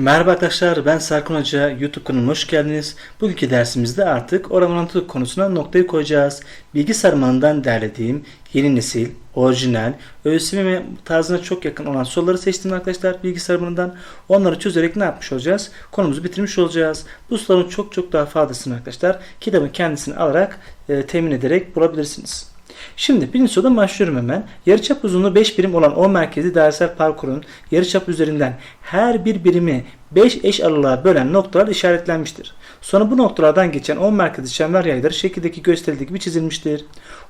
Merhaba arkadaşlar ben Serkan Hoca YouTube kanalıma hoş geldiniz. Bugünkü dersimizde artık orantılı konusuna noktayı koyacağız. Bilgi sarmalından derlediğim yeni nesil, orijinal, ÖSYM tarzına çok yakın olan soruları seçtim arkadaşlar bilgi sarmalından. Onları çözerek ne yapmış olacağız? Konumuzu bitirmiş olacağız. Bu soruların çok çok daha fazlasını arkadaşlar kitabın kendisini alarak e, temin ederek bulabilirsiniz. Şimdi birinci sorudan başlıyorum hemen. Yarıçap uzunluğu 5 birim olan O merkezli dairesel parkurun yarıçap üzerinden her bir birimi 5 eş aralığa bölen noktalar işaretlenmiştir. Sonra bu noktalardan geçen O merkezli çember yayları şekildeki gösterildiği gibi çizilmiştir.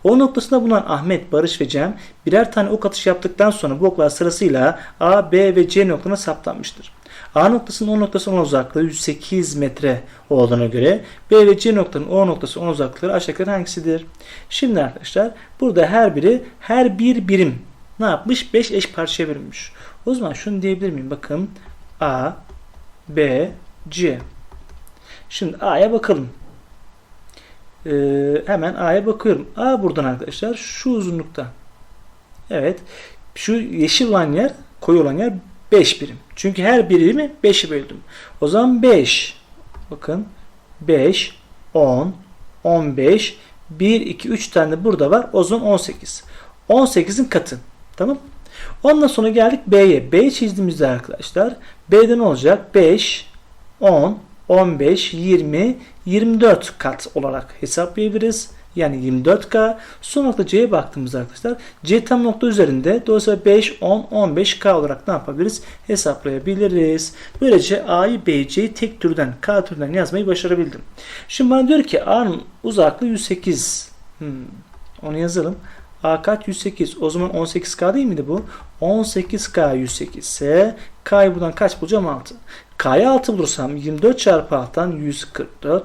O noktasında bulunan Ahmet, Barış ve Cem birer tane ok atış yaptıktan sonra bu oklar sırasıyla A, B ve C noktalarına saptanmıştır. A noktasının O noktasının uzaklığı 108 metre olduğuna göre B ve C noktanın O noktası 10 uzaklıkları aşağıdakilerden hangisidir? Şimdi arkadaşlar burada her biri her bir birim ne yapmış? 5 eş parçaya bölünmüş. O zaman şunu diyebilir miyim? Bakın A, B, C. Şimdi A'ya bakalım. Ee, hemen A'ya bakıyorum. A buradan arkadaşlar şu uzunlukta. Evet. Şu yeşil olan yer, koyu olan yer 5 birim. Çünkü her birimi 5'e böldüm. O zaman 5. Bakın 5, 10, 15, 1, 2, 3 tane burada var. O zaman 18. 18'in katı. Tamam. Ondan sonra geldik B'ye. B'yi çizdiğimizde arkadaşlar B'de ne olacak? 5, 10, 15, 20, 24 kat olarak hesaplayabiliriz. Yani 24K. Son nokta C'ye baktığımızda arkadaşlar C tam nokta üzerinde dolayısıyla 5, 10, 15K olarak ne yapabiliriz? Hesaplayabiliriz. Böylece A'yı B'yi C'yi tek türden K türden yazmayı başarabildim. Şimdi bana diyor ki A'nın uzaklığı 108. Hmm, onu yazalım. A kaç? 108. O zaman 18K değil miydi bu? 18K 108 ise K'yı buradan kaç bulacağım? 6. K'ya 6 bulursam 24 çarpı 6'dan 144.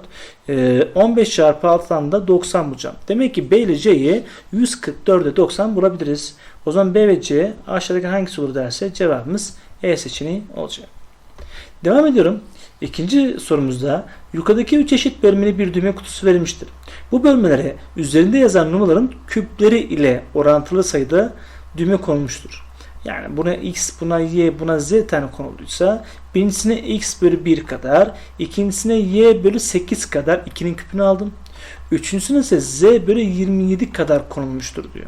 15 çarpı 6'dan da 90 bulacağım. Demek ki B ile C'yi 144'e 90 bulabiliriz. O zaman B ve C aşağıdaki hangisi olur derse cevabımız E seçeneği olacak. Devam ediyorum. İkinci sorumuzda yukarıdaki 3 eşit bölmeli bir düğme kutusu verilmiştir. Bu bölmelere üzerinde yazan numaraların küpleri ile orantılı sayıda düğme konulmuştur. Yani buna x, buna y, buna z tane konulduysa birincisine x bölü 1 kadar, ikincisine y bölü 8 kadar 2'nin küpünü aldım. Üçüncüsüne ise z bölü 27 kadar konulmuştur diyor.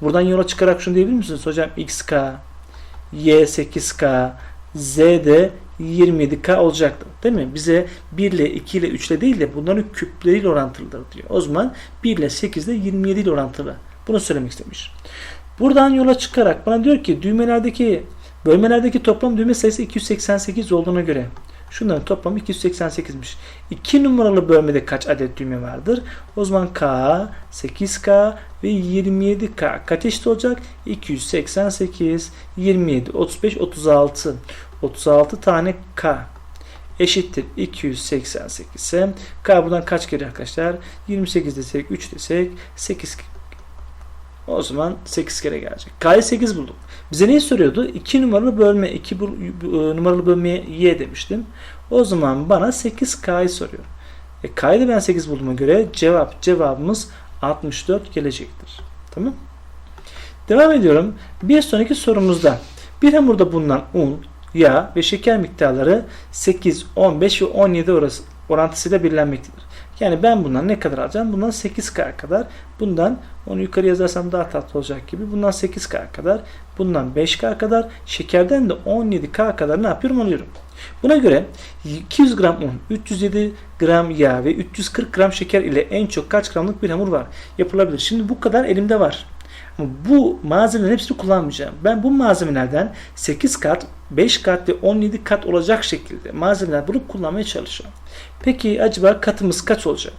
Buradan yola çıkarak şunu diyebilir misiniz? Hocam xk, y 8k, z de 27k olacaktı. Değil mi? Bize 1 ile 2 ile 3 ile değil de bunların küpleriyle orantılıdır diyor. O zaman 1 ile 8 ile 27 ile orantılı. Bunu söylemek istemiş. Buradan yola çıkarak bana diyor ki düğmelerdeki bölmelerdeki toplam düğme sayısı 288 olduğuna göre şunların toplamı 288'miş. 2 numaralı bölmede kaç adet düğme vardır? O zaman K, 8K ve 27K kaç eşit olacak? 288, 27, 35, 36. 36 tane K eşittir 288 ise K buradan kaç kere arkadaşlar? 28 desek 3 desek 8 o zaman 8 kere gelecek. K'yı 8 bulduk. Bize neyi soruyordu? 2 numaralı bölme 2 numaralı bölmeye y demiştim. O zaman bana 8K'yı soruyor. E, K'yı da ben 8 bulduğuma göre cevap cevabımız 64 gelecektir. Tamam? Devam ediyorum. Bir sonraki sorumuzda bir hamurda bulunan un, yağ ve şeker miktarları 8, 15 ve 17 orası, orantısıyla belirlenmektedir. Yani ben bundan ne kadar alacağım? Bundan 8K kadar. Bundan onu yukarı yazarsam daha tatlı olacak gibi. Bundan 8K kadar. Bundan 5K kadar. Şekerden de 17K kadar ne yapıyorum? Alıyorum. Buna göre 200 gram un, 307 gram yağ ve 340 gram şeker ile en çok kaç gramlık bir hamur var? Yapılabilir. Şimdi bu kadar elimde var. Ama bu malzemelerin hepsini kullanmayacağım. Ben bu malzemelerden 8 kat, 5 kat ve 17 kat olacak şekilde malzemeler bulup kullanmaya çalışacağım. Peki acaba katımız kaç olacak?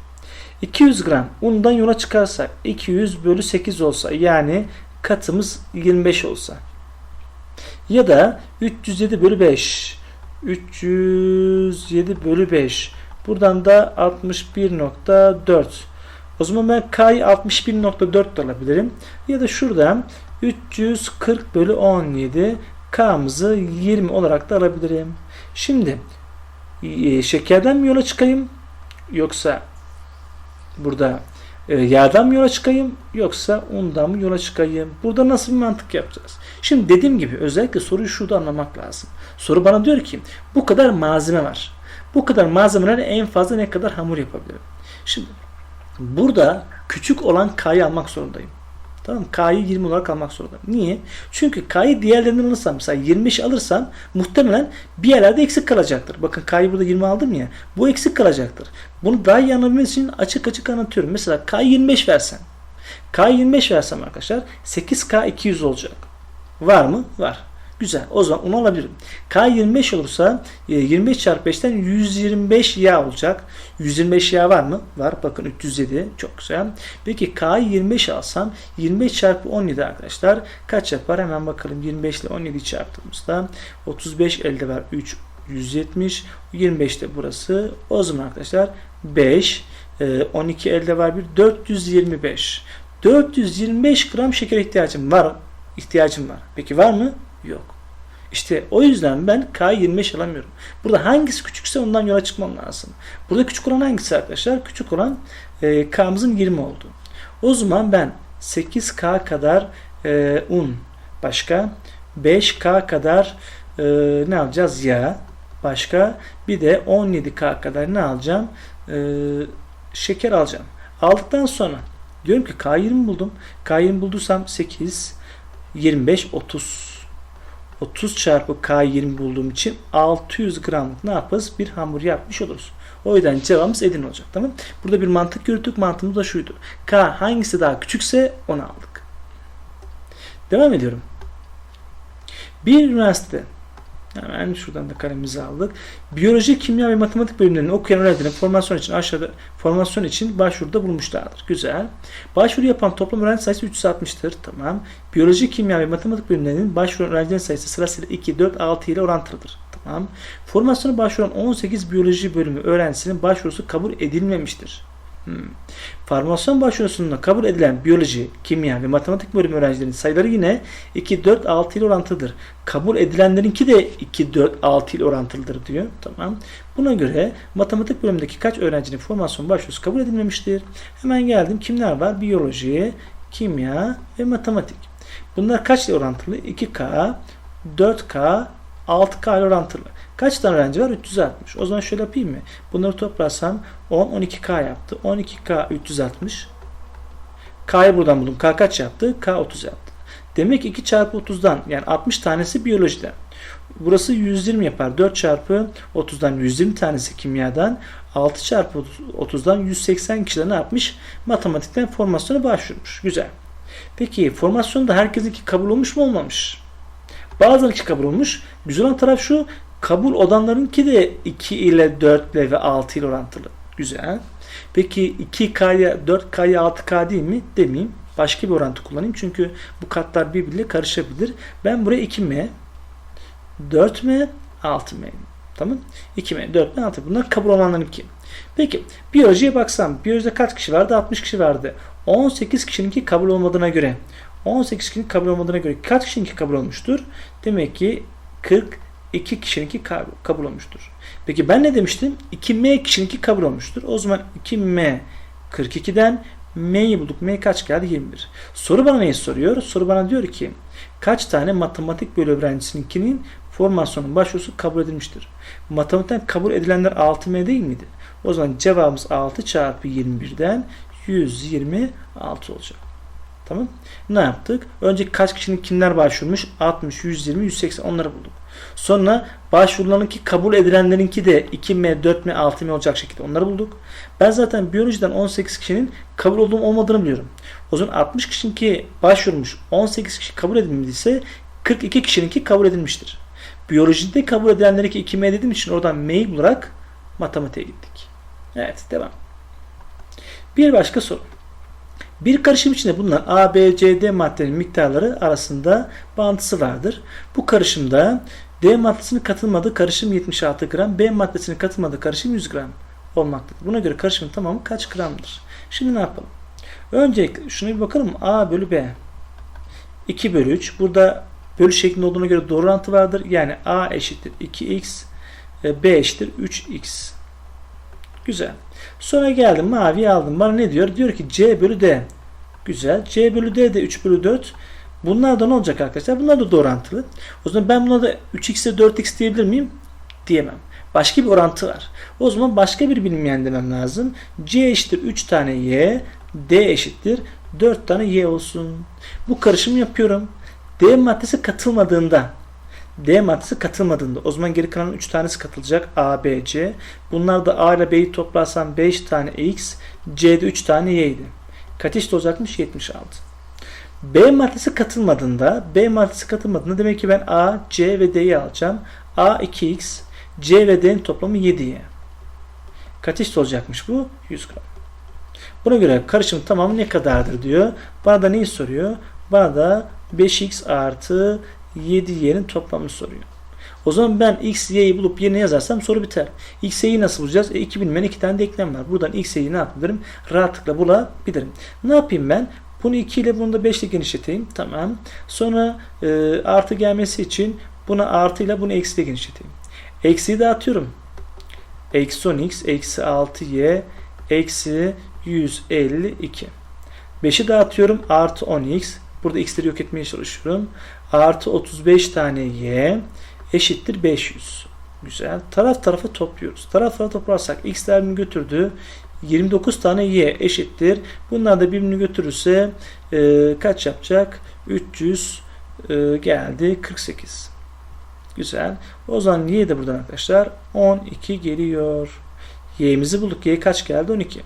200 gram undan yola çıkarsak 200 bölü 8 olsa yani katımız 25 olsa ya da 307 bölü 5 307 bölü 5 buradan da 61.4 o zaman ben K'yı 61.4 de alabilirim. Ya da şuradan 340 bölü 17 K'mızı 20 olarak da alabilirim. Şimdi şekerden mi yola çıkayım? Yoksa burada e, yağdan mı yola çıkayım yoksa undan mı yola çıkayım? Burada nasıl bir mantık yapacağız? Şimdi dediğim gibi özellikle soruyu şurada anlamak lazım. Soru bana diyor ki bu kadar malzeme var. Bu kadar malzemelerle en fazla ne kadar hamur yapabilirim? Şimdi burada küçük olan K'yı almak zorundayım. Tamam? K'yı 20 olarak almak zorundayım. Niye? Çünkü K'yı diğerlerinden alırsam mesela 25 alırsam muhtemelen bir yerlerde eksik kalacaktır. Bakın K'yı burada 20 aldım ya. Bu eksik kalacaktır. Bunu daha iyi anlabilmeniz için açık açık anlatıyorum. Mesela K'yı 25 versen. K'yı 25 versem arkadaşlar 8K 200 olacak. Var mı? Var. Güzel. O zaman onu alabilirim. K 25 olursa e, 25 çarpı 5'ten 125 yağ olacak. 125 yağ var mı? Var. Bakın 307. Çok güzel. Peki K'yı 25 alsam 25 çarpı 17 arkadaşlar kaç yapar? Hemen bakalım. 25 ile 17 çarptığımızda 35 elde var. 3 170 25 de burası. O zaman arkadaşlar 5 e, 12 elde var bir 425. 425 gram şeker ihtiyacım var. İhtiyacım var. Peki var mı? Yok. İşte o yüzden ben K25 alamıyorum. Burada hangisi küçükse ondan yola çıkmam lazım. Burada küçük olan hangisi arkadaşlar? Küçük olan e, K'mızın 20 oldu. O zaman ben 8K kadar e, un başka 5K kadar e, ne alacağız? Yağ başka bir de 17K kadar ne alacağım? E, şeker alacağım. Aldıktan sonra diyorum ki K20 buldum. K20 bulduysam 8 25 30 30 çarpı K20 bulduğum için 600 gramlık ne yaparız? Bir hamur yapmış oluruz. O yüzden cevabımız Edirne olacak. Tamam Burada bir mantık yürüttük. Mantığımız da şuydu. K hangisi daha küçükse onu aldık. Devam ediyorum. Bir üniversite Hemen şuradan da kalemimizi aldık. Biyoloji, kimya ve matematik bölümlerini okuyan öğrencilerin formasyon için aşağıda formasyon için başvuruda bulmuşlardır. Güzel. Başvuru yapan toplam öğrenci sayısı 360'tır. Tamam. Biyoloji, kimya ve matematik bölümlerinin başvuru öğrencilerin sayısı sırasıyla 2, 4, 6 ile orantılıdır. Tamam. Formasyona başvuran 18 biyoloji bölümü öğrencisinin başvurusu kabul edilmemiştir. Hmm. Formasyon başvurusunda kabul edilen biyoloji, kimya ve matematik bölüm öğrencilerinin sayıları yine 2, 4, 6 ile orantılıdır. Kabul edilenlerinki de 2, 4, 6 ile orantılıdır diyor. Tamam. Buna göre matematik bölümündeki kaç öğrencinin formasyon başvurusu kabul edilmemiştir? Hemen geldim. Kimler var? Biyoloji, kimya ve matematik. Bunlar kaç ile orantılı? 2K, 4K, 6K ile orantılı. Kaç tane öğrenci var? 360. O zaman şöyle yapayım mı? Bunları toplarsam 10, 12K yaptı. 12K 360. K'yı buradan buldum. K kaç yaptı? K 30 yaptı. Demek ki 2 çarpı 30'dan yani 60 tanesi biyolojiden. Burası 120 yapar. 4 çarpı 30'dan 120 tanesi kimyadan. 6 çarpı 30'dan 180 kişiler ne yapmış? Matematikten formasyona başvurmuş. Güzel. Peki formasyonda herkesinki kabul olmuş mu olmamış? Bazılarınki kabul olmuş. Güzel olan taraf şu. Kabul olanlarınki de 2 ile 4 ile ve 6 ile orantılı. Güzel. Peki 2K'ya 4K'ya 6K değil mi? Demeyeyim. Başka bir orantı kullanayım. Çünkü bu katlar birbiriyle karışabilir. Ben buraya 2M 4M 6M Tamam. 2M 4M 6 Bunlar kabul olanların 2. Peki biyolojiye baksam. Biyolojide kaç kişi vardı? 60 kişi vardı. 18 kişininki kabul olmadığına göre 18 kişinin kabul olmadığına göre kaç kişininki kabul olmuştur? Demek ki 40 2 kişininki kabul olmuştur. Peki ben ne demiştim? 2M kişininki kabul olmuştur. O zaman 2M 42'den M'yi bulduk. M kaç geldi? 21. Soru bana neyi soruyor? Soru bana diyor ki kaç tane matematik bölü öğrencisininkinin formasyonun başvurusu kabul edilmiştir? Matematikten kabul edilenler 6M değil miydi? O zaman cevabımız 6 çarpı 21'den 126 olacak. Tamam. Ne yaptık? Önce kaç kişinin kimler başvurmuş? 60, 120, 180 onları bulduk. Sonra başvurulanınki kabul edilenlerinki de 2M, 4M, 6M olacak şekilde onları bulduk. Ben zaten biyolojiden 18 kişinin kabul olduğum olmadığını biliyorum. O zaman 60 kişininki başvurmuş, 18 kişi kabul edilmediyse 42 kişininki kabul edilmiştir. Biyolojide kabul edilenlerinki 2M dediğim için oradan M'yi bularak matematiğe gittik. Evet devam. Bir başka soru. Bir karışım içinde bulunan A, B, C, D maddenin miktarları arasında bağıntısı vardır. Bu karışımda D maddesinin katılmadığı karışım 76 gram, B maddesinin katılmadığı karışım 100 gram olmaktadır. Buna göre karışımın tamamı kaç gramdır? Şimdi ne yapalım? Öncelikle şuna bir bakalım. A bölü B. 2 bölü 3. Burada bölü şeklinde olduğuna göre doğru orantı vardır. Yani A eşittir 2x, B eşittir 3x. Güzel. Sonra geldim maviyi aldım. Bana ne diyor? Diyor ki C bölü D. Güzel. C bölü D de 3 bölü 4. Bunlar da ne olacak arkadaşlar? Bunlar da doğrantılı. O zaman ben buna da 3x'e 4x diyebilir miyim? Diyemem. Başka bir orantı var. O zaman başka bir bilinmeyen demem lazım. C eşittir 3 tane Y. D eşittir 4 tane Y olsun. Bu karışımı yapıyorum. D maddesi katılmadığında D maddesi katılmadığında o zaman geri kalan 3 tanesi katılacak. A, B, C. Bunlar da A ile B'yi toplarsam 5 tane X, C'de 3 tane Y'ydi. Kaç eşit olacakmış? 76. B maddesi katılmadığında, B maddesi katılmadığında demek ki ben A, C ve D'yi alacağım. A 2X, C ve D'nin toplamı 7Y. Kaç eşit olacakmış bu? 100 gram. Buna göre karışım tamamı ne kadardır diyor. Bana da neyi soruyor? Bana da 5x artı 7y'nin toplamını soruyor. O zaman ben x, y'yi bulup yerine yazarsam soru biter. x, y'yi nasıl bulacağız? E, 2 bilmeyen iki tane denklem var. Buradan x, y'yi ne yapabilirim? Rahatlıkla bulabilirim. Ne yapayım ben? Bunu 2 ile bunu da 5 ile genişleteyim. Tamam. Sonra e, artı gelmesi için buna artı ile bunu eksi ile genişleteyim. Eksiyi dağıtıyorum. Eksi 10x, eksi 6y, eksi 152. 5'i dağıtıyorum. Artı 10x. Burada x'leri yok etmeye çalışıyorum. Artı 35 tane y eşittir 500. Güzel. Taraf tarafa topluyoruz. Taraf tarafa toplarsak x'ler mi götürdü? 29 tane y eşittir. Bunlar da birbirini götürürse e, kaç yapacak? 300 e, geldi 48. Güzel. O zaman y de buradan arkadaşlar 12 geliyor. Y'mizi bulduk. Y kaç geldi? 12.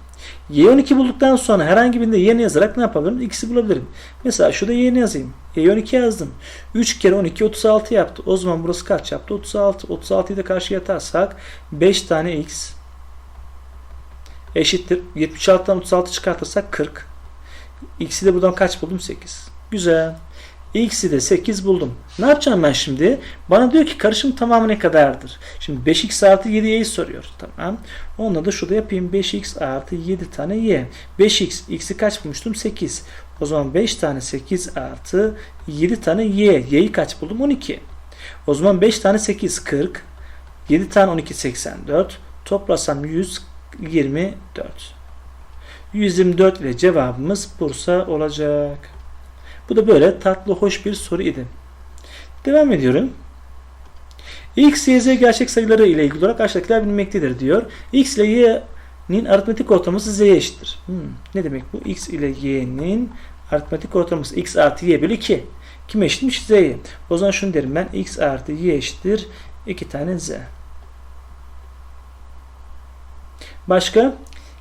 Y12 bulduktan sonra herhangi birinde y'ni yazarak ne yapabilirim? X'i bulabilirim. Mesela şurada y'ni yazayım. Y12 yazdım. 3 kere 12 36 yaptı. O zaman burası kaç yaptı? 36. 36'yı da karşıya atarsak 5 tane x eşittir. 76'dan 36 çıkartırsak 40. X'i de buradan kaç buldum? 8. Güzel. X'i de 8 buldum. Ne yapacağım ben şimdi? Bana diyor ki karışım tamamı ne kadardır? Şimdi 5x artı 7y'yi soruyor. Tamam. Onunla da şurada yapayım. 5x artı 7 tane y. 5x. X'i kaç bulmuştum? 8. O zaman 5 tane 8 artı 7 tane y. Y'yi kaç buldum? 12. O zaman 5 tane 8 40. 7 tane 12 84. Toplasam 124. 124 ile cevabımız Bursa olacak. Bu da böyle tatlı hoş bir soru idi. Devam ediyorum. X, Y, Z gerçek sayıları ile ilgili olarak aşağıdakiler bilinmektedir diyor. X ile Y'nin aritmetik ortalaması Z'ye eşittir. Hmm, ne demek bu? X ile Y'nin aritmetik ortalaması X artı Y bölü 2. Kime eşitmiş? Z'ye. O zaman şunu derim ben. X artı Y eşittir 2 tane Z. Başka?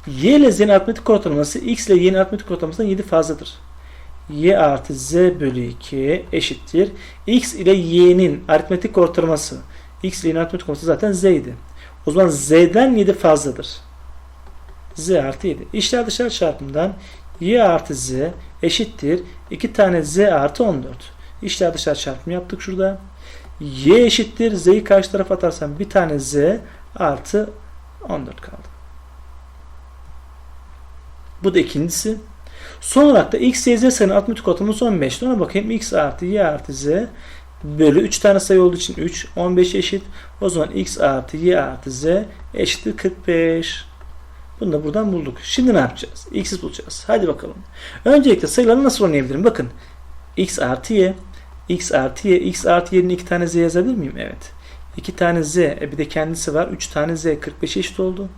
Y ile Z'nin aritmetik ortalaması X ile Y'nin aritmetik ortalamasından 7 fazladır y artı z bölü 2 eşittir. x ile y'nin aritmetik ortalaması. x ile y'nin aritmetik ortalaması zaten z idi. O zaman z'den 7 fazladır. z artı 7. İşler dışarı çarpımından y artı z eşittir. 2 tane z artı 14. İşler dışarı çarpımı yaptık şurada. y eşittir. z'yi karşı tarafa atarsam bir tane z artı 14 kaldı. Bu da ikincisi. Son olarak da x, y, z sayının aritmetik ortalaması 15. Ona bakayım x artı y artı z bölü 3 tane sayı olduğu için 3. 15 eşit. O zaman x artı y artı z eşittir 45. Bunu da buradan bulduk. Şimdi ne yapacağız? X'i bulacağız. Hadi bakalım. Öncelikle sayıları nasıl oynayabilirim? Bakın. x artı y. x artı y. x artı y'nin 2 tane z yazabilir miyim? Evet. 2 tane z. E bir de kendisi var. 3 tane z. 45 eşit oldu.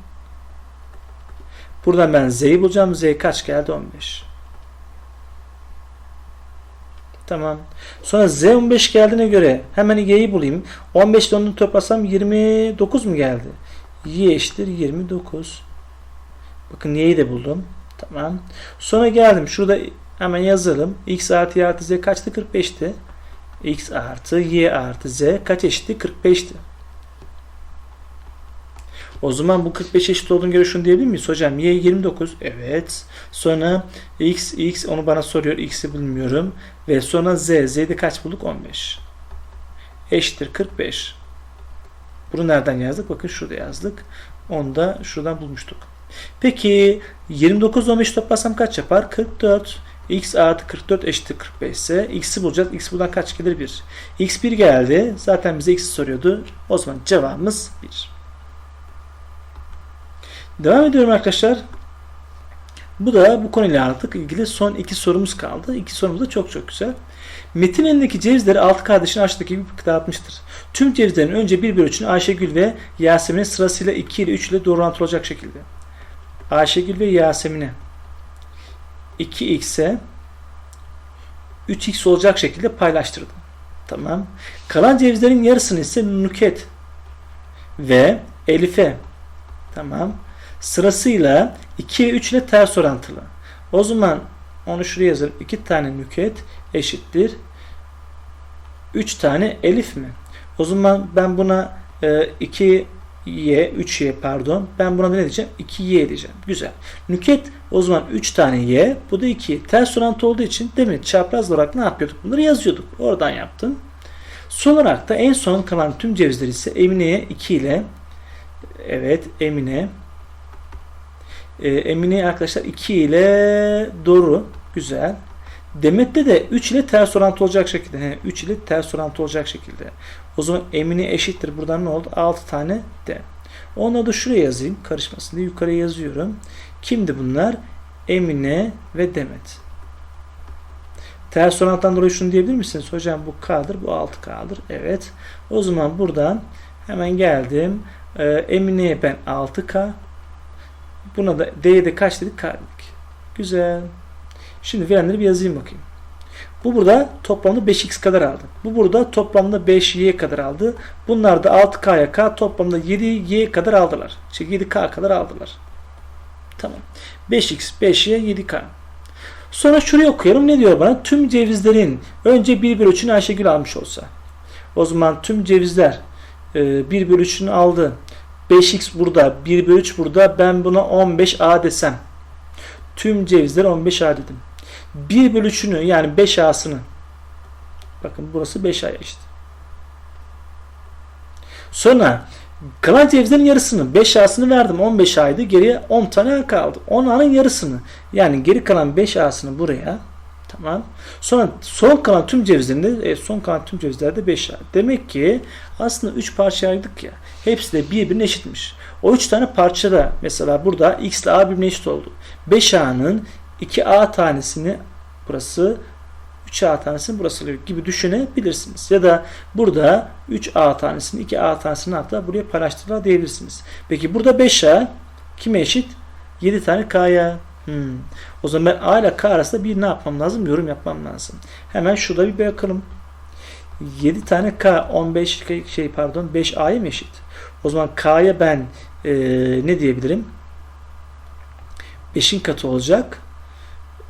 Buradan ben z'yi bulacağım. z kaç geldi? 15. Tamam. Sonra z 15 geldiğine göre hemen y'yi bulayım. 15 ile onu toplasam 29 mu geldi? y eşittir 29. Bakın y'yi de buldum. Tamam. Sonra geldim. Şurada hemen yazalım. x artı y artı z kaçtı? 45'ti. x artı y artı z kaç eşitti? 45'ti. O zaman bu 45 eşit olduğunu göre şunu diyebilir miyiz? Hocam y 29. Evet. Sonra x, x onu bana soruyor. x'i bilmiyorum. Ve sonra z. z'de kaç bulduk? 15. Eşittir 45. Bunu nereden yazdık? Bakın şurada yazdık. Onu da şuradan bulmuştuk. Peki 29 15 toplasam kaç yapar? 44. x artı 44 eşittir 45 ise x'i bulacağız. x buradan kaç gelir? 1. x 1 geldi. Zaten bize x'i soruyordu. O zaman cevabımız 1. Devam ediyorum arkadaşlar. Bu da bu konuyla artık ilgili son iki sorumuz kaldı. İki sorumuz da çok çok güzel. Metin elindeki cevizleri altı kardeşin aşağıdaki gibi dağıtmıştır. Tüm cevizlerin önce bir bölüçünü Ayşegül ve Yasemin'e sırasıyla 2 ile 3 ile doğru orantılı olacak şekilde. Ayşegül ve Yasemin'e 2x'e 3x olacak şekilde paylaştırdım. Tamam. Kalan cevizlerin yarısını ise Nuket ve Elif'e tamam sırasıyla 2 ve 3 ile ters orantılı. O zaman onu şuraya yazalım. 2 tane Nüket eşittir 3 tane Elif mi? O zaman ben buna e, 2y 3y pardon. Ben buna ne diyeceğim? 2y diyeceğim. Güzel. Nüket o zaman 3 tane y. Bu da 2. Ters orantı olduğu için demin çapraz olarak ne yapıyorduk? Bunları yazıyorduk. Oradan yaptım. Son olarak da en son kalan tüm cevizler ise Emine'ye 2 ile evet Emine e, Emine arkadaşlar 2 ile doğru. Güzel. Demet'te de 3 ile ters orantı olacak şekilde. He, 3 ile ters orantı olacak şekilde. O zaman Emine eşittir. Buradan ne oldu? 6 tane de. Onu da şuraya yazayım. Karışmasın diye yukarıya yazıyorum. Kimdi bunlar? Emine ve Demet. Ters orantıdan dolayı şunu diyebilir misiniz? Hocam bu K'dır, bu 6K'dır. Evet. O zaman buradan hemen geldim. Ee, Emine'ye ben 6K. Buna da D'ye de kaç dedik? K. Güzel. Şimdi verenleri bir yazayım bakayım. Bu burada toplamda 5x kadar aldı. Bu burada toplamda 5y kadar aldı. Bunlar da 6k'ya k toplamda 7y kadar aldılar. İşte 7k kadar aldılar. Tamam. 5x, 5y, 7k. Sonra şuraya okuyalım. Ne diyor bana? Tüm cevizlerin önce 1 bölü 3'ünü Ayşegül almış olsa. O zaman tüm cevizler 1 bölü 3'ünü aldı. 5x burada, 1 bölü 3 burada. Ben buna 15a desem. Tüm cevizler 15a dedim. 1 bölü 3'ünü yani 5a'sını bakın burası 5a işte. Sonra kalan cevizlerin yarısını 5a'sını verdim 15a'ydı geriye 10 tane kaldı. 10 a'nın yarısını yani geri kalan 5a'sını buraya tamam. Sonra son kalan tüm cevizlerinde son kalan tüm cevizlerde 5a. Demek ki aslında 3 parça ayırdık ya. Hepsi de birbirine eşitmiş. O 3 tane parçada mesela burada x ile a birbirine eşit oldu. 5a'nın 2a tanesini burası 3a tanesini burası gibi düşünebilirsiniz. Ya da burada 3a tanesini 2a tanesini hatta buraya paylaştırdılar diyebilirsiniz. Peki burada 5a kime eşit? 7 tane k'ya. Hmm. O zaman ben a ile k arasında bir ne yapmam lazım? Yorum yapmam lazım. Hemen şurada bir bakalım. 7 tane k 15 şey pardon 5a'ya mı eşit? O zaman k'ya ben e, ne diyebilirim? 5'in katı olacak.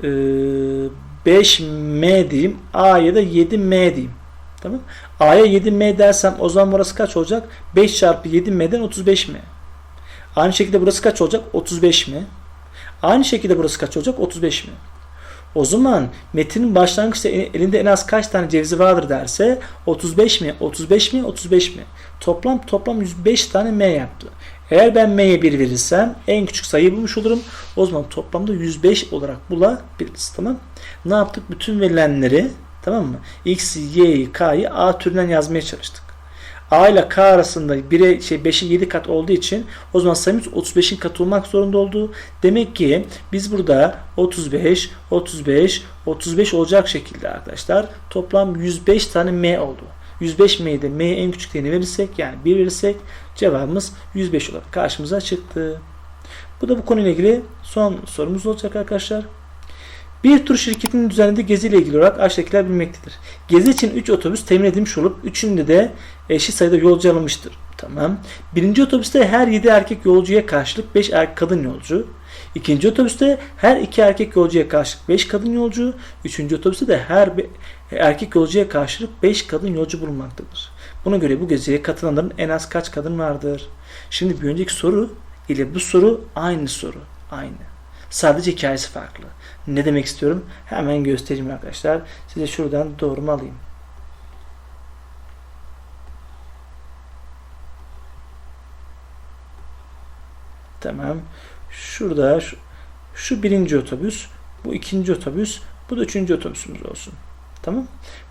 E, 5m diyeyim. A'ya da 7m diyeyim. Tamam. A'ya 7m dersem o zaman burası kaç olacak? 5 çarpı 7m'den 35m. Aynı şekilde burası kaç olacak? 35m. Aynı şekilde burası kaç olacak? 35m. O zaman metinin başlangıçta elinde en az kaç tane cevizi vardır derse 35 mi? 35 mi? 35 mi? Toplam toplam 105 tane m yaptı. Eğer ben m'ye 1 verirsem en küçük sayıyı bulmuş olurum. O zaman toplamda 105 olarak bulabiliriz. Tamam. Ne yaptık? Bütün verilenleri tamam mı? X, Y, K'yı A türünden yazmaya çalıştık. A ile K arasında 1'e şey 5'e 7 kat olduğu için o zaman sayımız 35'in katı olmak zorunda oldu. Demek ki biz burada 35, 35, 35 olacak şekilde arkadaşlar toplam 105 tane M oldu. 105 M'yi de M'ye en küçük değerini verirsek yani 1 verirsek cevabımız 105 olarak karşımıza çıktı. Bu da bu konuyla ilgili son sorumuz olacak arkadaşlar. Bir tur şirketinin düzenlediği gezi ile ilgili olarak aşağıdakiler bilinmektedir. Gezi için 3 otobüs temin edilmiş olup üçünde de eşit sayıda yolcu alınmıştır. Tamam. Birinci otobüste her 7 erkek yolcuya karşılık 5 erkek kadın yolcu. İkinci otobüste her 2 erkek yolcuya karşılık 5 kadın yolcu. Üçüncü otobüste de her erkek yolcuya karşılık 5 kadın yolcu bulunmaktadır. Buna göre bu geziye katılanların en az kaç kadın vardır? Şimdi bir önceki soru ile bu soru aynı soru. Aynı. Sadece hikayesi farklı. Ne demek istiyorum? Hemen göstereyim arkadaşlar. Size şuradan doğrumu alayım. Tamam. Şurada şu, şu birinci otobüs, bu ikinci otobüs, bu da üçüncü otobüsümüz olsun. Tamam.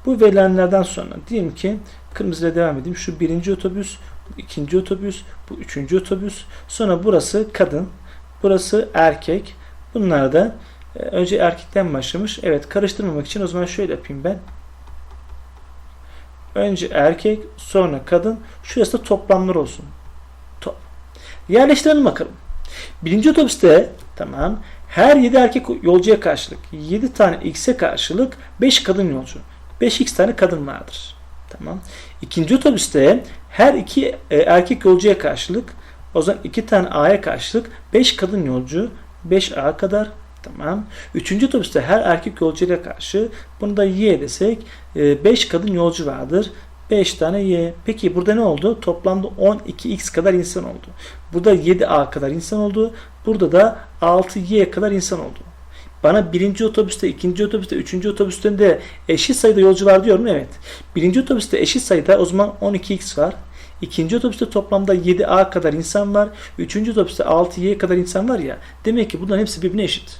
Bu verilenlerden sonra diyelim ki kırmızıyla devam edeyim. Şu birinci otobüs, bu ikinci otobüs, bu üçüncü otobüs. Sonra burası kadın. Burası erkek. Bunlar da e, önce erkekten başlamış. Evet karıştırmamak için o zaman şöyle yapayım ben. Önce erkek sonra kadın. Şurası da toplamlar olsun. Yerleştirelim bakalım. Birinci otobüste tamam her 7 erkek yolcuya karşılık 7 tane x'e karşılık 5 kadın yolcu. 5x tane kadın vardır. Tamam. İkinci otobüste her iki e, erkek yolcuya karşılık o zaman 2 tane a'ya karşılık 5 kadın yolcu 5a kadar Tamam. Üçüncü otobüste her erkek yolcuya karşı bunu da y desek 5 kadın yolcu vardır. 5 tane y. Peki burada ne oldu? Toplamda 12x kadar insan oldu. Burada 7a kadar insan oldu. Burada da 6y kadar insan oldu. Bana birinci otobüste, ikinci otobüste, üçüncü otobüste de eşit sayıda yolcu var diyorum. Evet. Birinci otobüste eşit sayıda o zaman 12x var. İkinci otobüste toplamda 7a kadar insan var. Üçüncü otobüste 6y kadar insan var ya. Demek ki bunların hepsi birbirine eşit.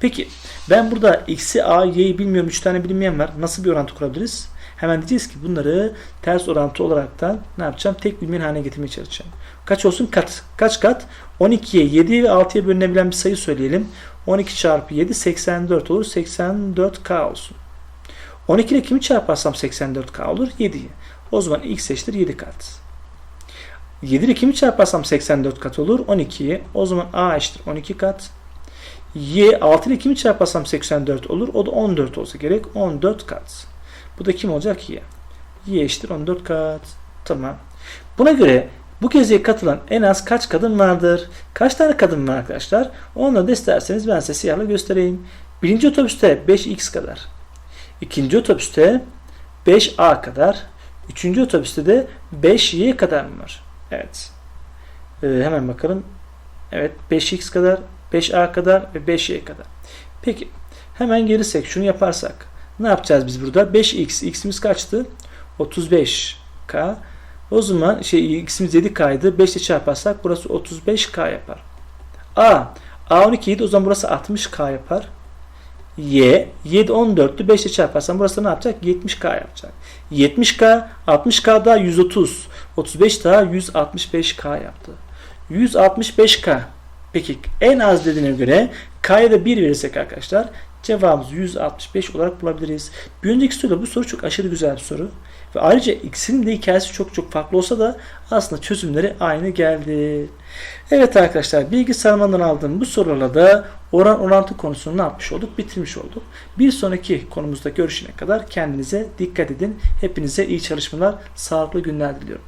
Peki ben burada x'i a y'yi bilmiyorum 3 tane bilinmeyen var. Nasıl bir orantı kurabiliriz? Hemen diyeceğiz ki bunları ters orantı olaraktan ne yapacağım? Tek bilmeyen haline getirmeye çalışacağım. Kaç olsun? Kat. Kaç kat? 12'ye 7 ve 6'ya bölünebilen bir sayı söyleyelim. 12 çarpı 7 84 olur. 84k olsun. 12 ile kimi çarparsam 84k olur? 7'yi. O zaman x eşittir 7 kat. 7 ile kimi çarparsam 84 kat olur? 12'yi. O zaman a eşittir 12 kat. Y 6 ile kimi çarparsam 84 olur. O da 14 olsa gerek. 14 kat. Bu da kim olacak? Y. Y eşittir 14 kat. Tamam. Buna göre bu geziye katılan en az kaç kadın vardır? Kaç tane kadın var arkadaşlar? Onları da isterseniz ben size siyahla göstereyim. Birinci otobüste 5x kadar. İkinci otobüste 5a kadar. Üçüncü otobüste de 5y kadar mı var? Evet. Ee, hemen bakalım. Evet 5x kadar, 5a kadar ve 5y kadar. Peki hemen gelirsek şunu yaparsak ne yapacağız biz burada? 5x, x'imiz kaçtı? 35k. O zaman şey x'imiz 7k'ydı. 5 ile çarparsak burası 35k yapar. A, A12 idi o zaman burası 60k yapar. Y, 7 14'tü 5 ile çarparsam burası ne yapacak? 70k yapacak. 70k, 60k daha 130. 35 daha 165k yaptı. 165k. Peki en az dediğine göre k'ya da 1 verirsek arkadaşlar cevabımızı 165 olarak bulabiliriz. Bir önceki soruda bu soru çok aşırı güzel bir soru. Ve ayrıca ikisinin de hikayesi çok çok farklı olsa da aslında çözümleri aynı geldi. Evet arkadaşlar bilgi sarmandan aldığım bu sorularla da oran orantı konusunu ne yapmış olduk? Bitirmiş olduk. Bir sonraki konumuzda görüşene kadar kendinize dikkat edin. Hepinize iyi çalışmalar, sağlıklı günler diliyorum.